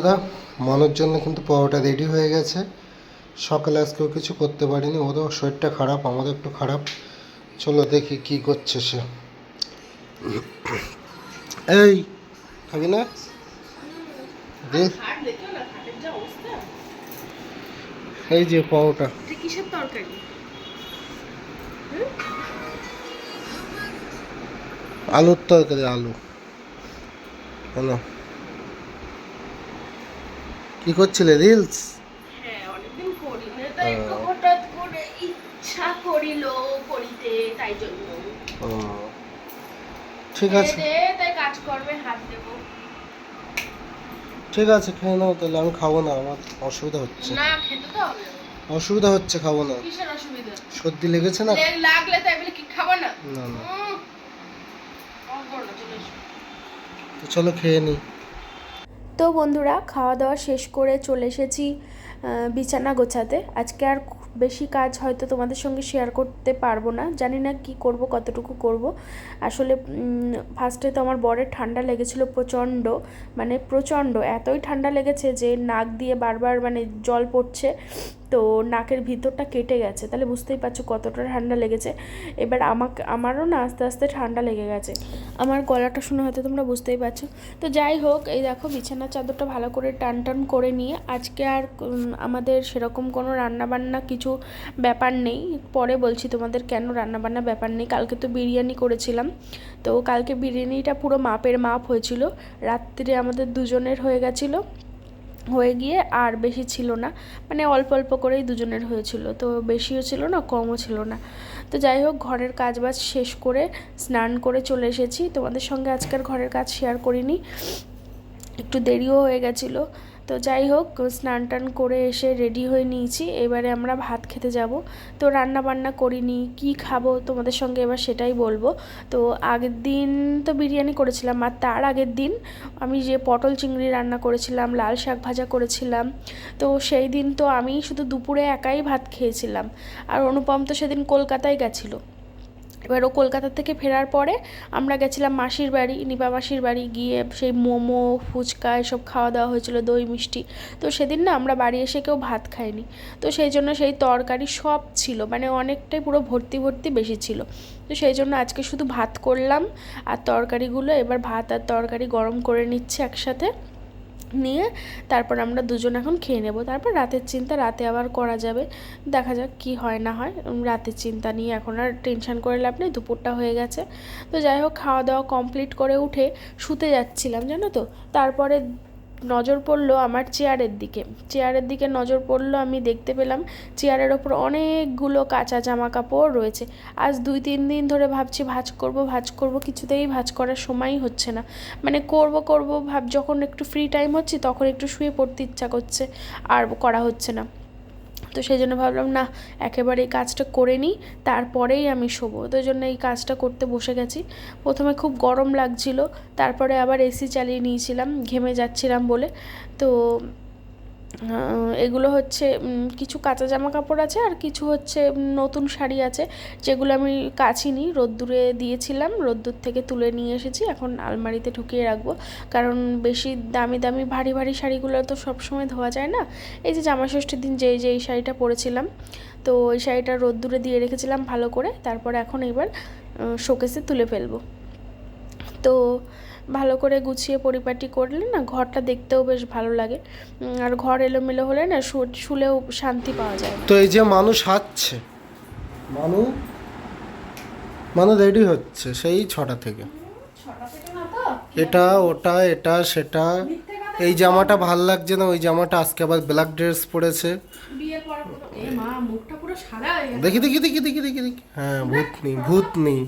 বন্ধুরা মনের জন্য কিন্তু পরোটা রেডি হয়ে গেছে। সকালে আজকেও কিছু করতে পারিনি ওরও শরীরটা খারাপ আমারও একটু খারাপ। চলো দেখি কি করছে সে। এই খাবি না? এই যে কিসের তরকারি? আলুর তরকারি আলু। হলো কি করছিলে? রিলস হ্যাঁ অনেকদিন করি না তাই ও। হঠাৎ করে ইচ্ছা করিল করিতে তাই জন্য। ঠিক আছে। তাই কাজ করবে হাত দেবো। ঠিক আছে খেয়ে নাও তাহলে আমি খাব না আমার অসুবিধা হচ্ছে। না খেতে তো হবে। অসুবিধা হচ্ছে খাব না। কিসের অসুবিধা? সর্দি লেগেছে না? লাগলে তাই বলে কি খাব না? না। তো চলো খেয়ে নিই তো বন্ধুরা, খাওয়া দাওয়া শেষ করে চলে এসেছি বিছানা গোছাতে। আজকে আর বেশি কাজ হয়তো তোমাদের সঙ্গে শেয়ার করতে পারব না। জানি না কি করব, কতটুকু করব। আসলে ফার্স্টে তো আমার বরের ঠান্ডা লেগেছিল প্রচণ্ড মানে প্রচণ্ড। এতই ঠান্ডা লেগেছে যে নাক দিয়ে বারবার মানে জল পড়ছে। তো নাকের ভিতরটা কেটে গেছে। তাহলে বুঝতেই পারছ কতটা ঠান্ডা লেগেছে। এবার আমাকে, আমারও না আস্তে আস্তে ঠান্ডা লেগে গেছে। আমার গলাটা শুনে হয়তো তোমরা বুঝতেই পারছ। তো যাই হোক, এই দেখো বিছানার চাদরটা ভালো করে টান টান করে নিয়ে আজকে আর আমাদের সেরকম কোনো রান্নাবান্না কিছু ব্যাপার নেই। পরে বলছি তোমাদের কেন রান্নাবান্না ব্যাপার নেই। কালকে তো বিরিয়ানি করেছিলাম। তো কালকে বিরিয়ানিটা পুরো মাপের মাপ হয়েছিল। রাত্রিরে আমাদের দুজনের হয়ে গেছিল। হয়ে গিয়ে আর বেশি ছিল না। মানে অল্প অল্প করেই দুজনের হয়েছিল। তো বেশিও ছিল না, কমও ছিল না। তো যাই হোক, ঘরের কাজ বাজ শেষ করে স্নান করে চলে এসেছি। তোমাদের সঙ্গে আজকের ঘরের কাজ শেয়ার করিনি। একটু দেরিও হয়ে গেছিল। তো যাই হোক, স্নান টান করে এসে রেডি হয়ে নিয়েছি। এবারে আমরা ভাত খেতে যাব। তো রান্না বান্না করিনি, কি খাব তোমাদের সঙ্গে এবার সেটাই বলব। তো আগের দিন তো বিরিয়ানি করেছিলাম, আর তার আগের দিন আমি যে পটল চিংড়ি রান্না করেছিলাম, লাল শাক ভাজা করেছিলাম, তো সেই দিন তো আমি শুধু দুপুরে একাই ভাত খেয়েছিলাম। আর অনুপম তো সেদিন কলকাতায় গেছিল। এবার ও কলকাতা থেকে ফেরার পরে আমরা গেছিলাম মাসির বাড়ি, নিপা মাসির বাড়ি গিয়ে সেই মোমো, ফুচকা এসব খাওয়া দাওয়া হয়েছিল, দই, মিষ্টি। তো সেদিন না আমরা বাড়ি এসে কেউ ভাত খাইনি। তো সেই জন্য সেই তরকারি সব ছিল মানে অনেকটাই পুরো ভর্তি ভর্তি বেশি ছিল। তো সেই জন্য আজকে শুধু ভাত করলাম আর তরকারিগুলো, এবার ভাত আর তরকারি গরম করে নিচ্ছে একসাথে। নিয়ে তারপর আমরা দুজন এখন খেয়ে নেব। তারপর রাতের চিন্তা, রাতে আবার করা যাবে। দেখা যাক কি হয়, না হয়। রাতের চিন্তা নিয়ে এখন আর টেনশন করে লাভ নেই, দুপুরটা হয়ে গেছে। তো যাই হোক, খাওয়া দাওয়া কমপ্লিট করে উঠে শুতে যাচ্ছিলাম, জানো তো? তারপরে নজর পড়ল আমার চেয়ারের দিকে। চেয়ারের দিকে নজর পড়ল, আমি দেখতে পেলাম চেয়ারের ওপর অনেকগুলো কাঁচা জামা কাপড় রয়েছে। আজ দুই তিন দিন ধরে ভাবছি, ভাজ করব ভাজ করব, কিছুতেই ভাজ করার সময়ই হচ্ছে না। মানে করব করব, ভাব, যখন একটু ফ্রি টাইম হচ্ছে, তখন একটু শুয়ে পড়তে ইচ্ছা করছে, আর করা হচ্ছে না। তো সেই জন্য ভাবলাম, না, একেবারে এই কাজটা করে নিই, তারপরেই আমি শোবো। তো জন্য এই কাজটা করতে বসে গেছি। প্রথমে খুব গরম লাগছিল, তারপরে আবার এসি চালিয়ে নিয়েছিলাম, ঘেমে যাচ্ছিলাম বলে। তো এগুলো হচ্ছে কিছু কাঁচা জামা কাপড় আছে আর কিছু হচ্ছে নতুন শাড়ি আছে। যেগুলো আমি কাচিনি রোদ্দুরে দিয়েছিলাম, রোদ্দুর থেকে তুলে নিয়ে এসেছি, এখন আলমারিতে ঢুকিয়ে রাখব। কারণ বেশি দামি দামি, ভারী ভারী শাড়িগুলো তো সবসময় ধোয়া যায় না। এই যে জামা ষষ্ঠীর দিন যে যে এই শাড়িটা পরেছিলাম, তো ওই শাড়িটা রোদ্দুরে দিয়ে রেখেছিলাম ভালো করে, তারপর এখন এবার শোকেসে তুলে ফেলব। তো ভালো করে গুছিয়ে পরিপাটি করলে না ঘরটা দেখতেও বেশ ভালো লাগে। আর ঘর এলোমেলো হলে না শু- শুলেও শান্তি পাওয়া যায় তো এই যে মানুষ হাঁটছে মানু মানু রেডি হচ্ছে সেই ছটা থেকে। এটা ওটা এটা সেটা। এই জামাটা ভালো লাগছে না ওই জামাটা আজকে আবার ব্ল্যাক ড্রেস পরেছে। বিয়ের পর এ মা মুখটা পুরো সাদা হয়ে গেছে। দেখি দেখি দেখি দেখি দেখি দেখি। হ্যাঁ ভূত নেই ভূত নেই।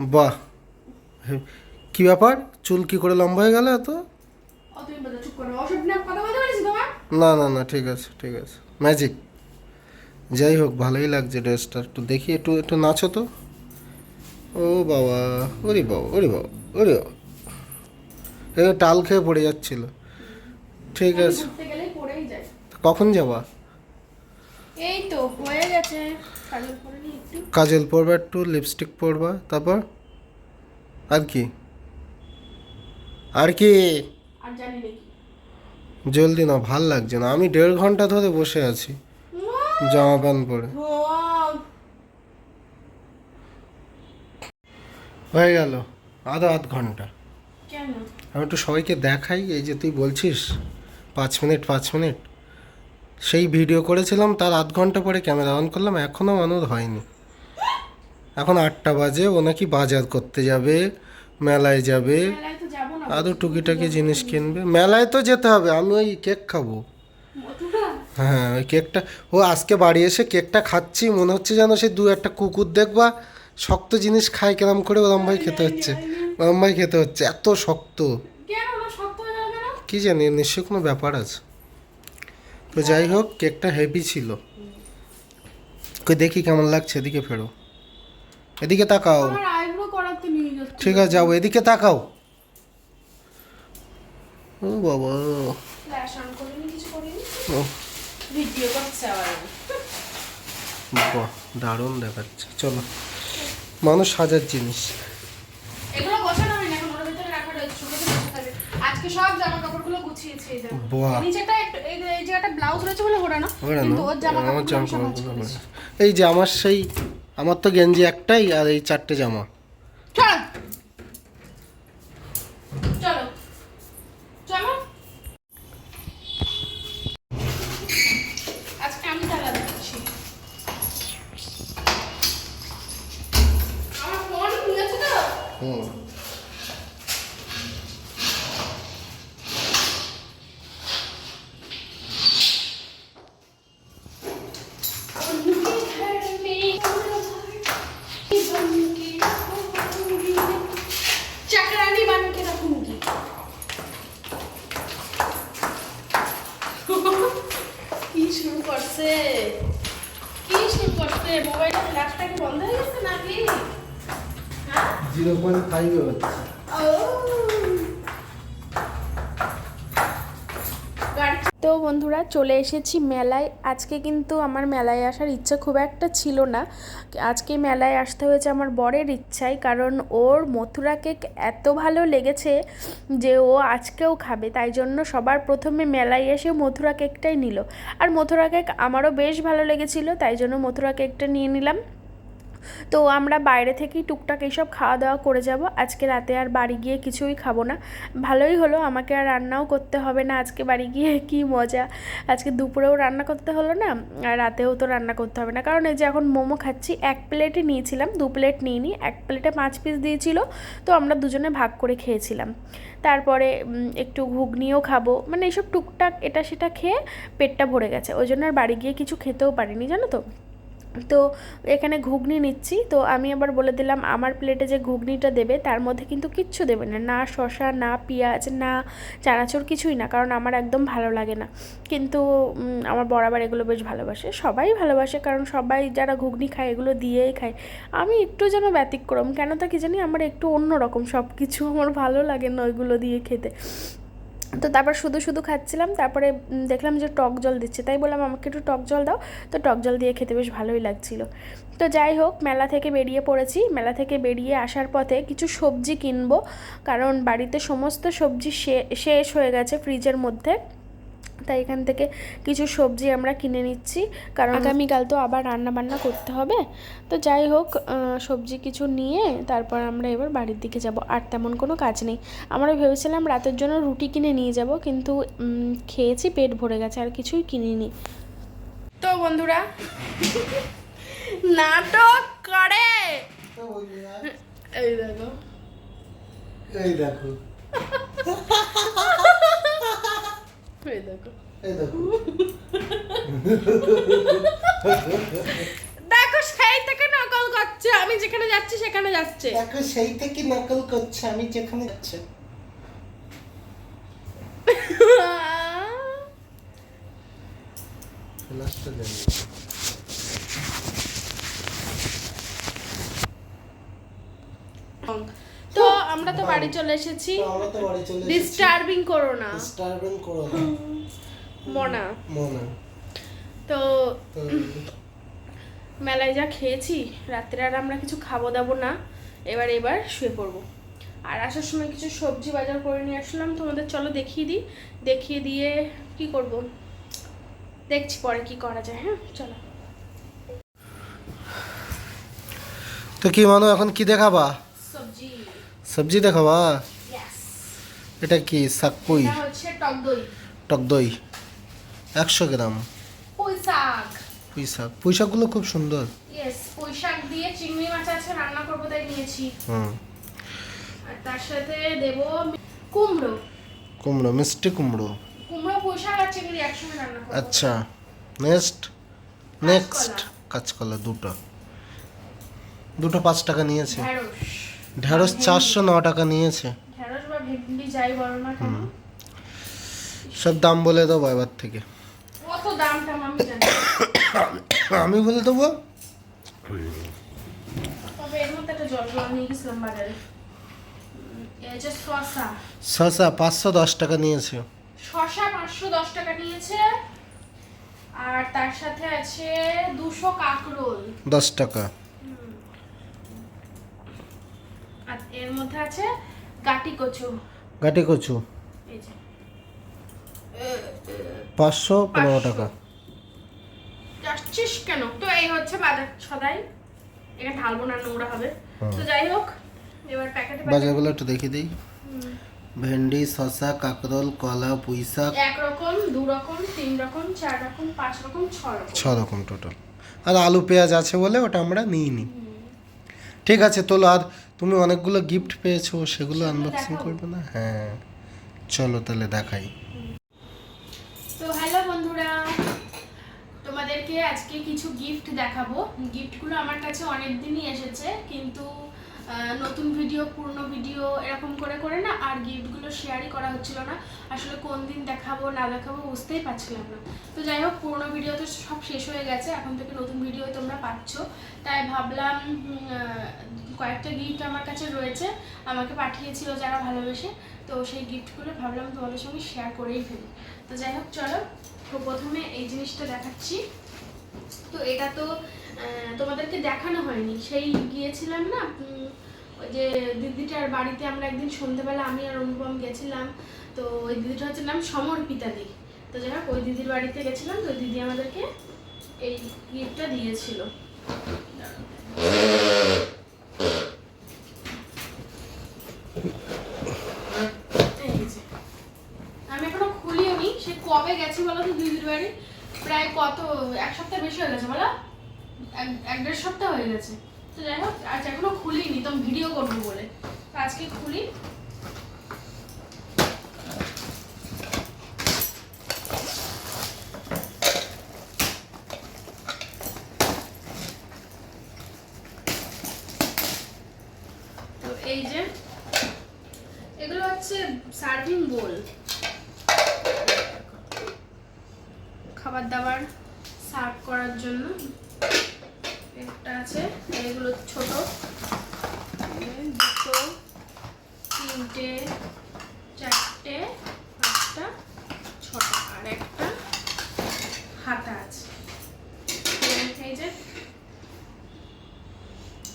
বাহ। কি ব্যাপার? চুল কি করে লম্বা হয়ে গেল এত? না না না ঠিক আছে ঠিক আছে। ম্যাজিক। যাই হোক ভালোই লাগছে ড্রেসটা। একটু দেখি একটু একটু নাচো তো। ও বাবা ওরে বাবা ওরে বাবা ওরে বাবা। টাল খেয়ে পড়ে যাচ্ছিল। ঠিক আছে। কখন যাবা? এই তো হয়ে গেছে। কাজল পরবা একটু লিপস্টিক পরবা তারপর? আর কি? আর কি? জলদি না ভালো লাগছে না। আমি দেড় ঘণ্টা ধরে বসে আছি জামা প্যান্ট পরে। হয়ে গেল আধা আধ ঘণ্টা। আমি একটু সবাইকে দেখাই এই যে তুই বলছিস পাঁচ মিনিট পাঁচ মিনিট। সেই ভিডিও করেছিলাম তার আধ ঘণ্টা পরে ক্যামেরা অন করলাম এখনও মানুষ হয়নি। এখন আটটা বাজে ও নাকি বাজার করতে যাবে মেলায় যাবে। আরও টুকিটাকি জিনিস কিনবে? মেলায় তো যেতে হবে আমি ওই কেক খাব। হ্যাঁ ওই কেকটা ও আজকে বাড়ি এসে কেকটা খাচ্ছি মনে হচ্ছে যেন সে দু একটা কুকুর দেখবা শক্ত জিনিস খায় কেরম করে ওরম ভাই খেতে হচ্ছে ওরম ভাই খেতে হচ্ছে এত শক্ত। কি জানি নিশ্চয়ই কোনো ব্যাপার আছে। তো যাই হোক কেকটা হেভি ছিল। কই দেখি কেমন লাগছে এদিকে ফেরো। এদিকে তাকাও। ঠিক আছে যাব এদিকে তাকাও ও বাবা ফ্ল্যাশ অন করিনি কিছু করিনি ও ভিডিও আবার। বাহ দারুণ দেখাচ্ছে। চলো মানুষ সাজার জিনিস। সব জামা কাপড়গুলো গুছিয়েছি এই দেখো নিচেটা এই এই জায়গাটা ব্লাউজ রয়েছে বলে ঘোরানো কিন্তু ওর জামা কাপড় এই যে আমার সেই আমার তো গেঞ্জি একটাই আর এই চারটে জামা। চলো চলো আজকে আমি তালা দিচ্ছি আমার ফোন খুলেছে তো তো বন্ধুরা চলে এসেছি মেলায়। আজকে কিন্তু আমার মেলায় আসার ইচ্ছা খুব একটা ছিল না। আজকে মেলায় আসতে হয়েছে আমার বরের ইচ্ছাই কারণ ওর মথুরা কেক এত ভালো লেগেছে যে ও আজকেও খাবে। তাই জন্য সবার প্রথমে মেলায় এসে মথুরা কেকটাই নিল। আর মথুরা কেক আমারও বেশ ভালো লেগেছিল, তাই জন্য মথুরা কেকটা নিয়ে নিলাম। তো আমরা বাইরে থেকেই টুকটাক এইসব খাওয়া দাওয়া করে যাব। আজকে রাতে আর বাড়ি গিয়ে কিছুই খাব না। ভালোই হলো, আমাকে আর রান্নাও করতে হবে না। আজকে বাড়ি গিয়ে কি মজা। আজকে দুপুরেও রান্না করতে হলো না, আর রাতেও তো রান্না করতে হবে না। কারণ এই যে এখন মোমো খাচ্ছি, এক প্লেটে নিয়েছিলাম, দু প্লেট নিইনি, এক প্লেটে পাঁচ পিস দিয়েছিল, তো আমরা দুজনে ভাগ করে খেয়েছিলাম। তারপরে একটু ঘুগনিও খাব। মানে এইসব টুকটাক এটা সেটা খেয়ে পেটটা ভরে গেছে। ওই জন্য আর বাড়ি গিয়ে কিছু খেতেও পারিনি, জানো তো? তো এখানে ঘুগনি নিচ্ছি। তো আমি আবার বলে দিলাম, আমার প্লেটে যে ঘুগনিটা দেবে, তার মধ্যে কিন্তু কিচ্ছু দেবে না। না শশা না পেঁয়াজ, না চানাচুর, কিছুই না, কারণ আমার একদম ভালো লাগে না। কিন্তু আমার বরাবর এগুলো বেশ ভালোবাসে। সবাই ভালোবাসে, কারণ সবাই যারা ঘুগনি খায়, এগুলো দিয়েই খায়। আমি একটু যেন ব্যতিক্রম, কেন তা কি জানি? আমার একটু অন্যরকম সব কিছু আমার ভালো লাগে না ওইগুলো দিয়ে খেতে। তো তারপর শুধু শুধু খাচ্ছিলাম, তারপরে দেখলাম যে টক জল দিচ্ছে, তাই বললাম, আমাকে একটু টক জল দাও। তো টক জল দিয়ে খেতে বেশ ভালোই লাগছিল। তো যাই হোক, মেলা থেকে বেরিয়ে পড়েছি। মেলা থেকে বেরিয়ে আসার পথে কিছু সবজি কিনবো, কারণ বাড়িতে সমস্ত সবজি শেষ হয়ে গেছে ফ্রিজের মধ্যে। তাই এখান থেকে কিছু সবজি আমরা কিনে নিচ্ছি। কারণ আগামীকাল তো আবার রান্না বান্না করতে হবে। তো যাই হোক সবজি কিছু নিয়ে তারপর আমরা এবার বাড়ির দিকে যাব। আর তেমন কোনো কাজ নেই। আমরা ভেবেছিলাম রাতের জন্য রুটি কিনে নিয়ে যাব কিন্তু খেয়েছি পেট ভরে গেছে আর কিছুই কিনিনি। তো বন্ধুরা নাটক করে। এই দেখো। এই দেখো। দেখো। এই দেখো। দেখো সেই থেকে নকল করছে। আমি যেখানে যাচ্ছি সেখানে যাচ্ছে। দেখো সেই থেকে নকল করছে। আমি যেখানে যাচ্ছে। লাস্টটা দেন তো আমরা তো বাড়ি চলে এসেছি। তো আমরা তো বাড়ি চলে এসেছি। ডিস্টার্বিং করো না ডিস্টার্বিং করো না মনা। মনে তো মেলায় যা খেয়েছি রাত্রে আর আমরা কিছু খাব দাবো না এবার এবার শুয়ে পড়ব। আর আসার সময় কিছু সবজি বাজার করে নিয়ে আসলাম তোমাদের চলো দেখিয়ে দিই। দেখিয়ে দিয়ে কি করব? দেখছি পরে কি করা যায় হ্যাঁ? চলো। তো কি মানো এখন কি দেখাবা? সবজি দেখাবা এটা কি? সাকুই এটা টক দই। একশো গ্রাম। পুঁই শাক। পুঁই শাকগুলো খুব সুন্দর। পুঁই শাক দিয়ে চিংড়ি মাছ আছে রান্না করব তাই নিয়েছি। হুম। আর তার সাথে দেবো কুমড়ো। কুমড়ো মিষ্টি কুমড়ো। কুমড়ো পুঁই শাক আর চিংড়ি একসঙ্গে রান্না করব। আচ্ছা নেক্সট নেক্সট কাঁচকলা। দুটো। দুটো পাঁচ টাকা নিয়েছে। ঢেঁড়স ঢেঁড়স চারশো ন টাকা নিয়েছে। ঢেঁড়স বা ভেন্ডি যাই বলো না কেন? সব দাম বলে দেবো এবার থেকে। কত দাম টাম আমি জানি আমি বলে দেবো? তবে এর মধ্যে একটা জল জল নিয়ে গেছিলাম বাজারে। এই যে শসা। শসা পাঁচশো দশ টাকা নিয়েছে। শসা পাঁচশো দশ টাকা নিয়েছে। আর তার সাথে আছে দুশো কাকরোল। দশ টাকা। আর এর মধ্যে আছে গাটি কচু। গাটি কচু। পাঁচশো পনেরো টাকা। যাচ্ছিস কেন? তো এই হচ্ছে বাজার সদাই। এটা ঢালবো না নোংরা হবে। তো যাই হোক এবার প্যাকেটে বাজারগুলো একটু দেখিয়ে দিই। ভেন্ডি শসা কাকরোল কলা পুঁই শাক এক রকম দু রকম তিন রকম চার রকম পাঁচ রকম ছ রকম। ছ রকম টোটাল আর আলু পেঁয়াজ আছে বলে ওটা আমরা নিইনি। ঠিক আছে তোলো। আর তুমি অনেকগুলো গিফট পেয়েছ, সেগুলো আনবক্সিং করবে না? হ্যাঁ। চলো তাহলে দেখাই। তো হ্যালো বন্ধুরা, তোমাদেরকে আজকে কিছু গিফট দেখাবো। গিফটগুলো আমার কাছে অনেক দিনই এসেছে, কিন্তু নতুন ভিডিও পুরনো ভিডিও এরকম করে করে না আর গিফটগুলো শেয়ারই করা হচ্ছিল না। আসলে কোন দিন দেখাবো, না দেখাবো বুঝতেই পারছিলাম না। তো যাই হোক, পুরনো ভিডিও তো সব শেষ হয়ে গেছে, এখন থেকে নতুন ভিডিও তোমরা পাচ্ছ। তাই ভাবলাম কয়েকটা গিফট আমার কাছে রয়েছে, আমাকে পাঠিয়েছিল যারা ভালোবেসে। তো সেই গিফটগুলো ভাবলাম তোমাদের সঙ্গে শেয়ার করেই ফেলি। তো যাই হোক, চলো, তো প্রথমে এই জিনিসটা দেখাচ্ছি। তো এটা তো তোমাদেরকে দেখানো হয়নি। সেই গিয়েছিলাম না ওই যে দিদিটার বাড়িতে আমরা একদিন সন্ধ্যেবেলা আমি আর অনুপম গেছিলাম, তো ওই দিদিটা হচ্ছে নাম সমর্পিতা দি তো যাই হোক, ওই দিদির বাড়িতে গেছিলাম, তো দিদি আমাদেরকে এই গিফটটা দিয়েছিল। আমি এখনও খুলিওনি সে কবে গেছি বলো তো দিদির বাড়ি? প্রায় কত, এক সপ্তাহ বেশি হয়ে গেছে বলো? এক দেড় সপ্তাহ হয়ে গেছে। তো যাই হোক, আজ এখনও খুলিনি, তো ভিডিও করব বলে। আজকে খুলি। এই যে, এগুলো হচ্ছে সার্ভিং বোল খাবার দাবার সার্ভ করার জন্য। একটা আছে এগুলো ছোট। দুটো, তিনটে, চারটে, পাঁচটা, ছটা, আর একটা হাতা আছে।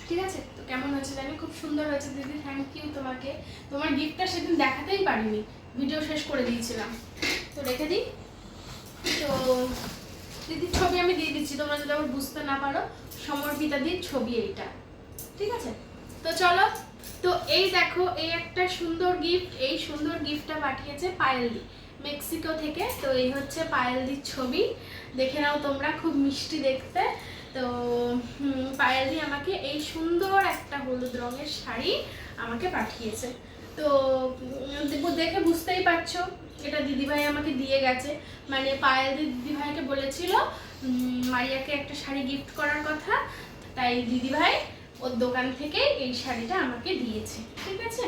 ঠিক আছে? তো কেমন হয়েছে জানি? খুব সুন্দর হয়েছে দিদি থ্যাংক ইউ তোমাকে। তোমার গিফটটা সেদিন দেখাতেই পারিনি ভিডিও শেষ করে দিয়েছিলাম। তো রেখে দিই। তো দিদির ছবি আমি দিয়ে দিচ্ছি, তোমরা যদি আবার বুঝতে না পারো সমর্পিতা দির ছবি এইটা। ঠিক আছে? তো চলো, তো এই দেখো, এই একটা সুন্দর গিফট এই সুন্দর গিফটটা পাঠিয়েছে পায়েলদি, মেক্সিকো থেকে। তো এই হচ্ছে পায়েলদির ছবি। দেখে নাও তোমরা, খুব মিষ্টি দেখতে। তো পায়েলদি আমাকে এই সুন্দর একটা হলুদ রঙের শাড়ি আমাকে পাঠিয়েছে। তো দেখো- দেখে বুঝতেই পারছ, এটা দিদিভাই আমাকে দিয়ে গেছে। মানে পায়েল দিদিভাইকে বলেছিল মারিয়াকে একটা শাড়ি গিফট করার কথা, তাই দিদিভাই ওর দোকান থেকে এই শাড়িটা আমাকে দিয়েছে, ঠিক আছে?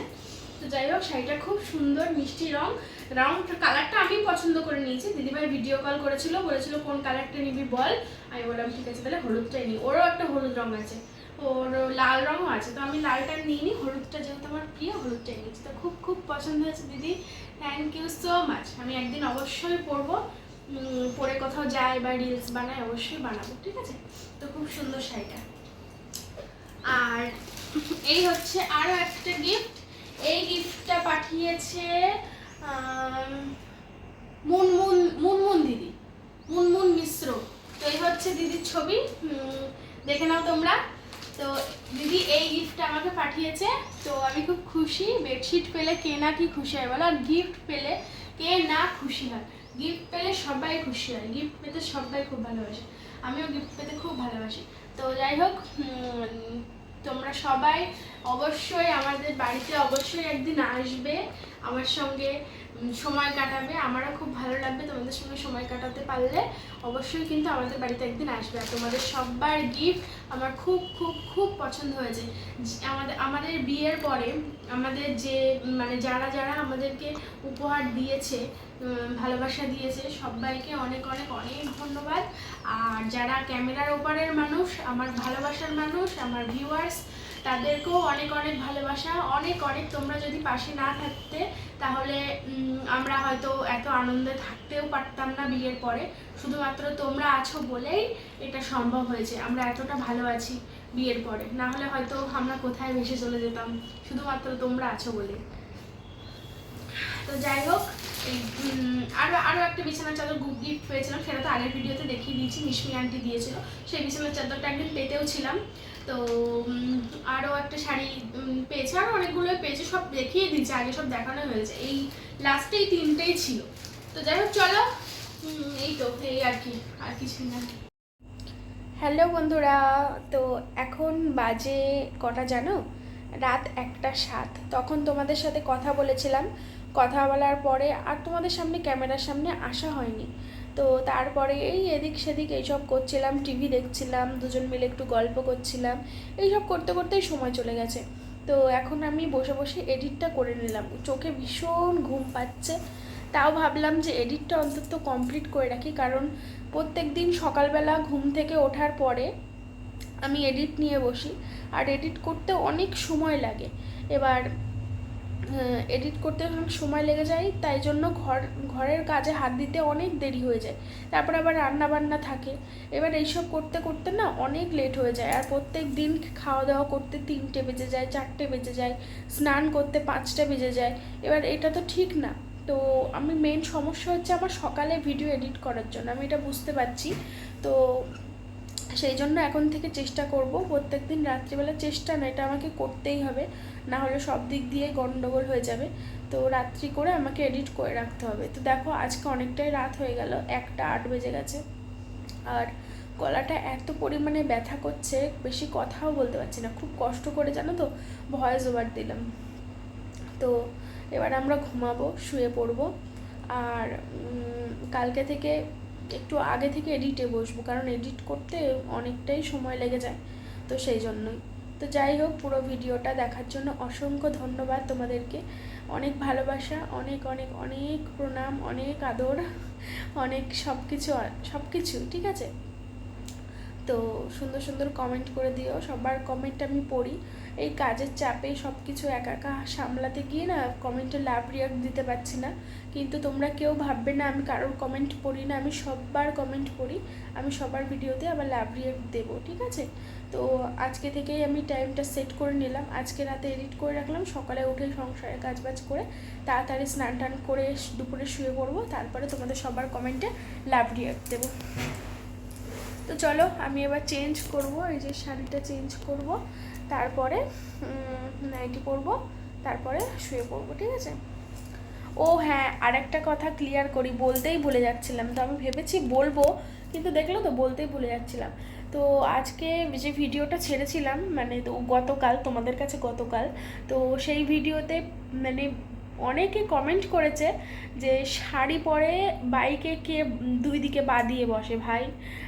তো যাই হোক, শাড়িটা খুব সুন্দর, মিষ্টি রং রং কালারটা আমি পছন্দ করে নিয়েছি। দিদিভাই ভিডিও কল করেছিল, বলেছিল কোন কালারটা নিবি বল। আমি বললাম, ঠিক আছে, তাহলে হলুদটাই নিই ওরও একটা হলুদ রং আছে। ওর লাল রঙও আছে, তো আমি লালটা নিইনি, হলুদটা যেহেতু আমার প্রিয় হলুদটাই নিয়েছি তো খুব খুব পছন্দ হয়েছে, দিদি। থ্যাংক ইউ সো মাচ আমি একদিন অবশ্যই পরবো। পরে কোথাও যাই বা রিলস বানাই, অবশ্যই বানাবো, ঠিক আছে? তো খুব সুন্দর শাড়িটা। আর এই হচ্ছে আরও একটা গিফট এই গিফটটা পাঠিয়েছে মুনমুন মুনমুন দিদি। মুনমুন মিশ্র। তো এই হচ্ছে দিদির ছবি। দেখে নাও তোমরা। তো দিদি এই গিফটটা আমাকে পাঠিয়েছে, তো আমি খুব খুশি। বেডশিট পেলে কে না কি খুশি হয় বলো? আর গিফট পেলে কে না খুশি হয়? গিফট পেলে সবাই খুশি হয়। গিফট পেতে সবাই খুব ভালোবাসে। আমিও গিফট পেতে খুব ভালোবাসি। তো যাই হোক তোমরা সবাই অবশ্যই আমাদের বাড়িতে অবশ্যই একদিন আসবে আমার সঙ্গে। সময় কাটাবে। আমারও খুব ভালো লাগবে তোমাদের সঙ্গে সময় কাটাতে পারলে। অবশ্যই কিন্তু আমাদের বাড়িতে একদিন আসবে। আর তোমাদের সবার গিফট আমার খুব খুব খুব পছন্দ হয়েছে। আমাদের আমাদের বিয়ের পরে আমাদের যে মানে যারা যারা আমাদেরকে উপহার দিয়েছে ভালোবাসা দিয়েছে, সবাইকে অনেক অনেক অনেক ধন্যবাদ। আর যারা ক্যামেরার ওপারের মানুষ, আমার ভালোবাসার মানুষ, আমার ভিউয়ার্স তাদেরকেও অনেক অনেক ভালোবাসা। অনেক অনেক তোমরা যদি পাশে না থাকতে তাহলে আমরা হয়তো এত আনন্দে থাকতেও পারতাম না বিয়ের পরে। শুধুমাত্র তোমরা আছো বলেই এটা সম্ভব হয়েছে। আমরা এতটা ভালো আছি বিয়ের পরে। না হলে হয়তো আমরা কোথায় ভেসে চলে যেতাম। শুধুমাত্র তোমরা আছো বলে। তো যাই হোক, এই আরও আরও আরও একটা বিছানার চাদর গিফট পেয়েছিলাম। সেটা তো আগের ভিডিওতে দেখিয়ে দিয়েছি। মিশমি আন্টি দিয়েছিল। সেই বিছানার চাদরটা একদিন পেতেও ছিলাম। তো আরও একটা শাড়ি পেয়েছে, আরও অনেকগুলো পেয়েছে, সব দেখিয়ে দিয়েছে, আগে সব দেখানো হয়েছে। এই লাস্টে এই তিনটেই ছিল। তো যাই হোক, চলো এই তো, এই আর কি, আর কিছু না। হ্যালো বন্ধুরা, তো এখন বাজে কটা জানো? রাত একটা সাত। তখন তোমাদের সাথে কথা বলেছিলাম। কথা বলার পরে আর তোমাদের সামনে, ক্যামেরার সামনে আসা হয়নি। তো তারপরে এই এদিক সেদিক এইসব করছিলাম টিভি দেখছিলাম, দুজন মিলে একটু গল্প করছিলাম, এইসব করতে করতেই সময় চলে গেছে। তো এখন আমি বসে বসে এডিটটা করে নিলাম। চোখে ভীষণ ঘুম পাচ্ছে। তাও ভাবলাম যে এডিটটা অন্তত কমপ্লিট করে রাখি, কারণ প্রত্যেক দিন সকালবেলা ঘুম থেকে ওঠার পরে আমি এডিট নিয়ে বসি। আর এডিট করতে অনেক সময় লাগে। এবার এডিট করতে অনেক সময় লেগে যায়, তাই জন্য ঘর, ঘরের কাজে হাত দিতে অনেক দেরি হয়ে যায়। তারপর আবার রান্না বান্না থাকে। এবার এইসব করতে করতে না অনেক লেট হয়ে যায়। আর প্রত্যেক দিন খাওয়া দাওয়া করতে তিনটে বেজে যায়, চারটে বেজে যায়, স্নান করতে পাঁচটা বেজে যায়। এবার এটা তো ঠিক না। তো আমি মেন সমস্যা হচ্ছে আমার সকালে ভিডিও এডিট করার জন্য। আমি এটা বুঝতে পারছি। তো সেই জন্য এখন থেকে চেষ্টা করব। প্রত্যেক দিন রাত্রিবেলা চেষ্টা না, এটা আমাকে করতেই হবে। না হলে সব দিক দিয়ে গন্ডগোল হয়ে যাবে। তো রাত্রি করে আমাকে এডিট করে রাখতে হবে। তো দেখো, আজকে অনেকটাই রাত হয়ে গেল, একটা আট বেজে গেছে। আর গলাটা এত পরিমাণে ব্যথা করছে, বেশি কথাও বলতে পারছি না। খুব কষ্ট করে জানো তো ভয়েস ওভার দিলাম। তো এবার আমরা ঘুমাবো, শুয়ে পড়ব। আর কালকে থেকে একটু আগে থেকে এডিটে বসবো। কারণ এডিট করতে অনেকটাই সময় লেগে যায়। তো সেই জন্যই। তো যাই হোক, পুরো ভিডিওটা দেখার জন্য অসংখ্য ধন্যবাদ তোমাদেরকে। অনেক ভালোবাসা, অনেক অনেক অনেক প্রণাম, অনেক আদর, অনেক সব কিছু সব কিছু ঠিক আছে? তো সুন্দর সুন্দর কমেন্ট করে দিও। সবার কমেন্ট আমি পড়ি। এই কাজের চাপে সব কিছু একা একা সামলাতে গিয়ে না কমেন্টে লাভ রিয়াক্ট দিতে পারছি না। কিন্তু তোমরা কেউ ভাববে না, আমি কারোর কমেন্ট পড়ি না, আমি সবার কমেন্ট পড়ি, আমি সবার ভিডিওতে আবার লাভ রিয়াক্ট দেবো, ঠিক আছে? তো আজকে থেকেই আমি টাইমটা সেট করে নিলাম। আজকে রাতে এডিট করে রাখলাম, সকালে উঠে সংসারে কাজবাজ করে তাড়াতাড়ি স্নান টান করে দুপুরে শুয়ে পড়ব, তারপরে তোমাদের সবার কমেন্টে লাভ রিয়াক্ট দেবো। তো চলো, আমি এবার চেঞ্জ করব, এই যে শাড়িটা চেঞ্জ করব। তারপরে নাইটি পরবো, তারপরে শুয়ে পড়ব ঠিক আছে? ও হ্যাঁ আর একটা কথা ক্লিয়ার করি, বলতেই ভুলে যাচ্ছিলাম। তো আমি ভেবেছি বলব, কিন্তু দেখল তো, বলতেই ভুলে যাচ্ছিলাম। তো আজকে যে ভিডিওটা ছেড়েছিলাম মানে তো গতকাল, তোমাদের কাছে গতকাল, তো সেই ভিডিওতে মানে অনেকে কমেন্ট করেছে যে শাড়ি পরে বাইকে কে দুই দিকে পা দিয়ে বসে ভাই।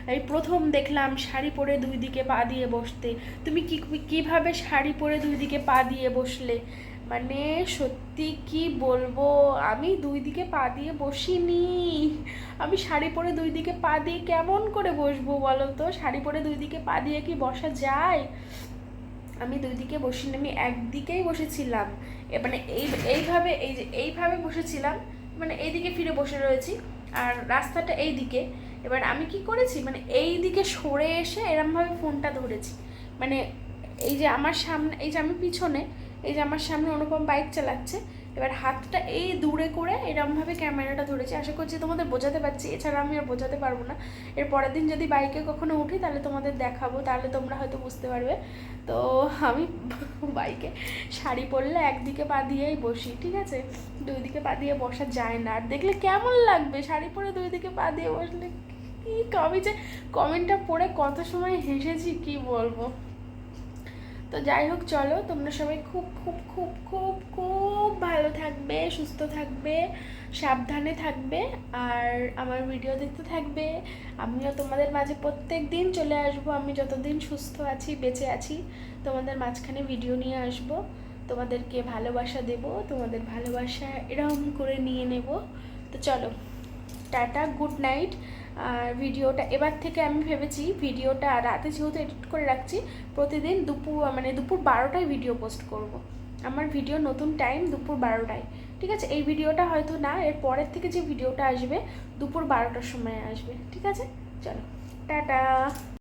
এই প্রথম দেখলাম শাড়ি পরে দুই দিকে পা দিয়ে বসতে। তুমি কি, কীভাবে শাড়ি পরে দুই দিকে পা দিয়ে বসলে? মানে সত্যি কি বলব? আমি দুই দিকে পা দিয়ে বসিনি। আমি শাড়ি পরে দুই দিকে পা দিয়ে কেমন করে বসবো বলো তো? শাড়ি পরে দুই দিকে পা দিয়ে কি বসা যায়? আমি দুই দিকে বসিনি, আমি একদিকেই বসেছিলাম। মানে এই, এইভাবে, এই যে, এইভাবে বসেছিলাম মানে এইদিকে ফিরে বসে রয়েছি, আর রাস্তাটা এই দিকে। এবার আমি কি করেছি মানে এই দিকে সরে এসে এরমভাবে ফোনটা ধরেছি। মানে এই যে আমার সামনে, এই যে আমি পিছনে, এই যে আমার সামনে অনুপম বাইক চালাচ্ছে এবার হাতটা এই দূরে করে এরমভাবে ক্যামেরাটা ধরেছি। আশা করছি তোমাদের বোঝাতে পারছি। এছাড়া আমি আর বোঝাতে পারব না। এর পরের দিন যদি বাইকে কখনো উঠি, তাহলে তোমাদের দেখাবো। তাহলে তোমরা হয়তো বুঝতে পারবে। তো আমি বাইকে শাড়ি পরলে একদিকে পা দিয়েই বসি, ঠিক আছে? দুই দিকে পা দিয়ে বসা যায় না। আর দেখলে কেমন লাগবে? শাড়ি পরে দুই দিকে পা দিয়ে বসলে কি আমি যে কমেন্টটা পড়ে কত সময় হেসেছি, কি বলব? তো যাই হোক, চলো। তোমরা সবাই খুব খুব খুব খুব খুব ভালো থাকবে, সুস্থ থাকবে, সাবধানে থাকবে, আর আমার ভিডিও দেখতে থাকবে। আমিও তোমাদের মাঝে প্রত্যেক দিন চলে আসব। আমি যতদিন সুস্থ আছি, বেঁচে আছি, তোমাদের মাঝখানে ভিডিও নিয়ে আসব। তোমাদেরকে ভালোবাসা দেব, তোমাদের ভালোবাসা এরকম করে নিয়ে নেব। তো চলো, টাটা গুড নাইট আর ভিডিওটা এবার থেকে আমি ভেবেছি ভিডিওটা রাতে যেহেতু এডিট করে রাখছি, প্রতিদিন দুপুর মানে দুপুর বারোটায় ভিডিও পোস্ট করব। আমার ভিডিও নতুন টাইম দুপুর বারোটায়। ঠিক আছে? এই ভিডিওটা হয়তো না, এর পরের থেকে যে ভিডিওটা আসবে, দুপুর বারোটার সময় আসবে। ঠিক আছে? চলো, টাটা।